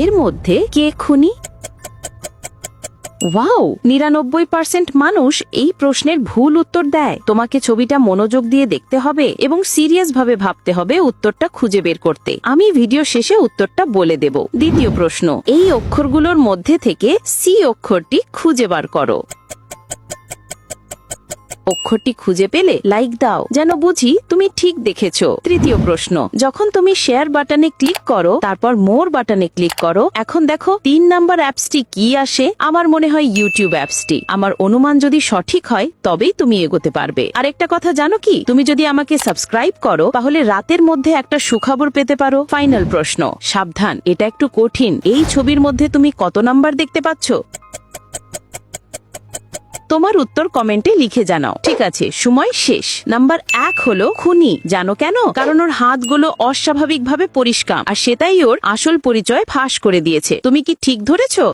এর মধ্যে কে খুনি? ওয়াও, নিরানব্বই পার্সেন্ট মানুষ এই প্রশ্নের ভুল উত্তর দেয়। তোমাকে ছবিটা মনোযোগ দিয়ে দেখতে হবে এবং সিরিয়াস ভাবে ভাবতে হবে উত্তরটা খুঁজে বের করতে। আমি ভিডিও শেষে উত্তরটা বলে দেব। দ্বিতীয় প্রশ্ন, এই অক্ষরগুলোর মধ্যে থেকে সি অক্ষরটি খুঁজে বার করো। অক্ষরটি খুঁজে পেলে লাইক দাও। যেন বুঝি তুমি ঠিক দেখেছ। তৃতীয় প্রশ্ন, যখন তুমি শেয়ার বাটনে ক্লিক করো, তারপর মোর বাটনে ক্লিক করো, এখন দেখো তিন নাম্বার অ্যাপসটি কি আসে? আমার মনে হয় ইউটিউব অ্যাপসটি আমার অনুমান যদি সঠিক হয়, তবেই তুমি এগোতে পারবে। আর একটা কথা জানো কি? তুমি যদি আমাকে সাবস্ক্রাইব করো, তাহলে রাতের মধ্যে একটা সুখবর পেতে পারো। ফাইনাল প্রশ্ন, সাবধান, এটা একটু কঠিন। এই ছবির মধ্যে তুমি কত নাম্বার দেখতে পাচ্ছ? তোমার উত্তর কমেন্টে লিখে জানাও। ঠিক আছে, সময় শেষ। নাম্বার এক হলো খুনি। জানো কেন? কারণ ওর হাতগুলো অস্বাভাবিকভাবে পরিষ্কার আর সেটাই ওর আসল পরিচয় ফাঁস করে দিয়েছে। তুমি কি ঠিক ধরেছো?